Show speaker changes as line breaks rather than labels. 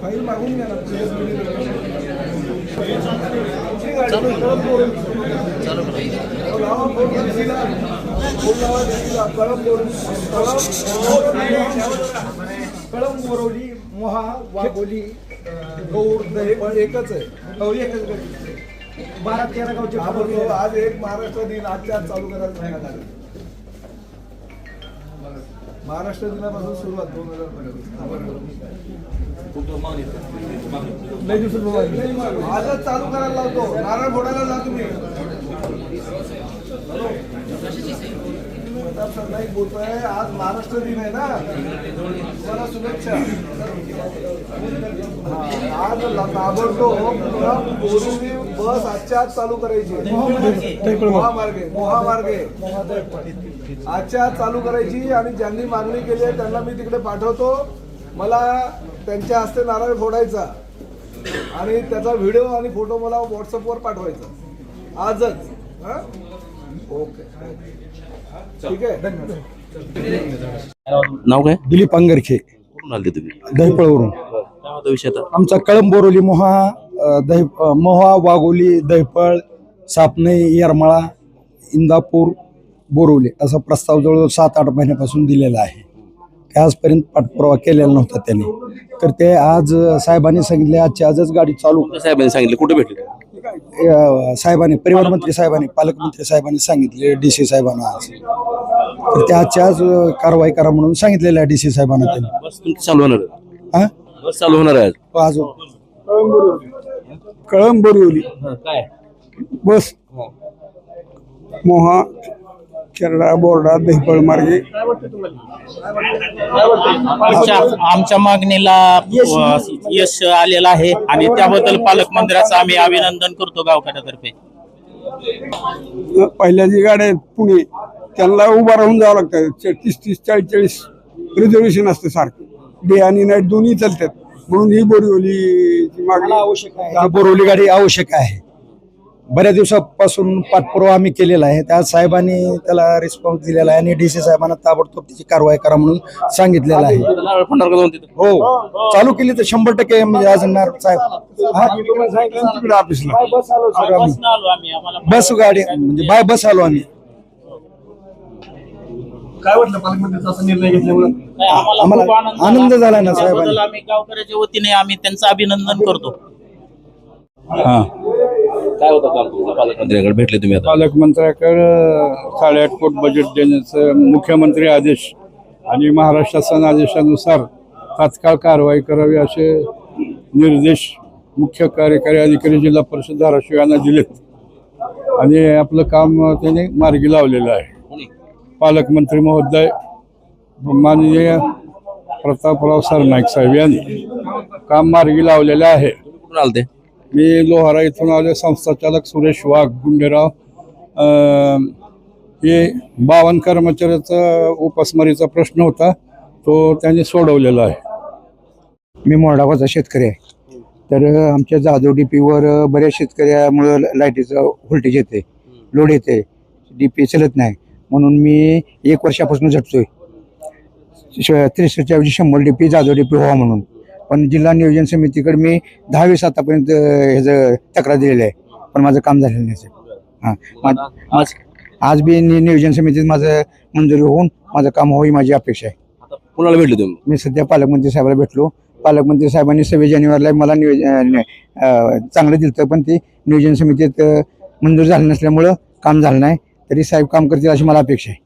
File मागून घ्या ना कळम बोर- बोरवली मोहा वाघोली गौर दहेपण एकच आहे एकच गडी. बारा तेरा गावचे आज एक महाराष्ट्र दिन आजच्या आज चालू करायला सांगण्यात आलं महाराष्ट्र दिनापासून सुरुवात दोन हजार पर्यंत आजच चालू करायला लावतो. नारळ फोडायला जा तुम्ही. सरनाईक बोलतोय. आज महाराष्ट्र दिन आहे ना. तुम्हाला शुभेच्छा. आज ताबडतोब बोरीवली बस आजच्या आज चालू करायची. महामार्गे महामार्गे. आजच्या आज चालू करायची आणि ज्यांनी मागणी केली आहे त्यांना मी तिकडे पाठवतो. मला त्यांच्या हस्ते नारळ फोडायचा आणि त्याचा व्हिडिओ आणि फोटो मला व्हॉट्सअपवर पाठवायचा. आजच. हा? ओके. ठीक आहे? धन्यवाद.
नाव काय?
दिलीप अंगरखे.
कुठून आले तुम्ही?
दहीपळवरून.
काय होता विषय आता?
आमचा कळंब बोरोली मोहा दही मोहा वाघोली दहीपळ सापनई येरमाळा इंदापूर बोरवली असा प्रस्ताव जवळजवळ सात आठ महिन्यापासून दिलेला आहे. आजपर्यंत पाठपुरावा केलेला नव्हता त्यांनी. तर ते आज साहेबांनी सांगितले आजची आजच गाडी चालू.
साहेबांनी सांगितलं? कुठे भेटले?
अ, साहेबांनी परिवहन मंत्री साहेबांनी पालकमंत्री साहेबांनी सांगितले डी सी साहेबांना आज. तर ते आजच्या आज अ, कारवाई करा म्हणून सांगितलेलं आहे डी सी साहेबांना त्यांनी.
बस तुमची चालू होणार आहे?
हा?
बस चालू होणार आहे आज.
अजून कळंब बोरिवली
काय?
बस. मोहा खेरडा बोर्डा दहीपळ मार्गे.
आमच्या आमच्या मागणीला अ, यश आलेलं आहे आणि त्याबद्दल पालकमंत्र्याचं आम्ही अभिनंदन करतो गावकऱ्यातर्फे
पहिल्या जी गाड्या आहेत पुणे त्यांना उभा राहून जावं लागतं. तीस तीस चाळीस चाळीस रिझर्वेशन असतं सारखं. डे आणि नाईट दोन्ही चालतात. म्हणून ही बोरिवली मागणी
आवश्यक आहे. बोरवली गाडी आवश्यक आहे. बऱ्याच दिवसापासून पाठपुरावा आम्ही केलेला आहे. त्या साहेबांनी त्याला रिस्पॉन्स दिलेला आहे आणि डी सी साहेबांना ताबडतोब त्याची कारवाई करा म्हणून सांगितलेलं आहे. हो चालू केली तर शंभर टक्के म्हणजे आज येणार साहेब. हा?
तिकडे ऑफिसला
बस आलो सर आम्ही.
बसनं आलो आम्ही आम्हाला
बस गाडी म्हणजे बाय बस आलो आम्ही.
काय वाटलं पालकमंत्र्यांचा असा निर्णय घेतल्यामुळे?
आम्हाला खूप आनंद
आनंद झाला. ना
त्याबद्दल
साहेबांनी.
आम्ही गावकऱ्याच्या वतीने आम्ही त्यांचं अभिनंदन करतो.
काय होतं काम तुमचं पालकमंत्र्यांकडे भेटले तुम्ही आता?
पालकमंत्र्याकडं साडेआठ कोट बजेट देण्याचं मुख्यमंत्री आदेश आणि महाराष्ट्र शासन आदेशानुसार तात्काळ कारवाई करावी असे निर्देश मुख्य कार्यकारी अधिकारी जिल्हा परिषद धाराशिव यांना दिलेत. आणि आपलं काम त्याने मार्गी लावलेलं आहे. पालकमंत्री महोदय माननीय प्रतापराव सरनाईक साहेब यांनी काम मार्गी लावलेलं आहे.
तुम्ही कुठून आलते?
मी लोहारा इथून आले संस्थाचालक सुरेश वाघ गुंडेराव. हे बावन कर्मचाऱ्याचा उपासमारीचा प्रश्न होता तो त्यांनी सोडवलेला आहे.
मी मोरडावाचा शेतकरी आहे. तर आमच्या जाधव डीपीवर बऱ्याच शेतकऱ्यामुळं लाईटीचं व्होल्टेज येते लोड येते डीपी चलत नाही. म्हणून मी एक वर्षापासून झटतोय. श- त्रेसष्टच्या ऐवजी शंभर डीपी जाधव डीपी व्हावा म्हणून. पण जिल्हा नियोजन समितीकडे मी दहा वीस आतापर्यंत ह्याचं तक्रार दिलेली आहे. पण माझं काम झालेलं नाही साहेब. हां.
आज
आज बी नियोजन समितीत माझं मंजुरी होऊन माझं काम होई माझी अपेक्षा आहे.
कुणाला भेटले तुम्ही?
मी सध्या पालकमंत्री साहेबाला भेटलो. पालकमंत्री साहेबांनी सव्वीस जानेवारीला मला नियोजन चांगलं दिलं पण ते नियोजन समितीत मंजूर झालं नसल्यामुळं काम झालं नाही. तरी साहेब काम करतील अशी मला अपेक्षा आहे.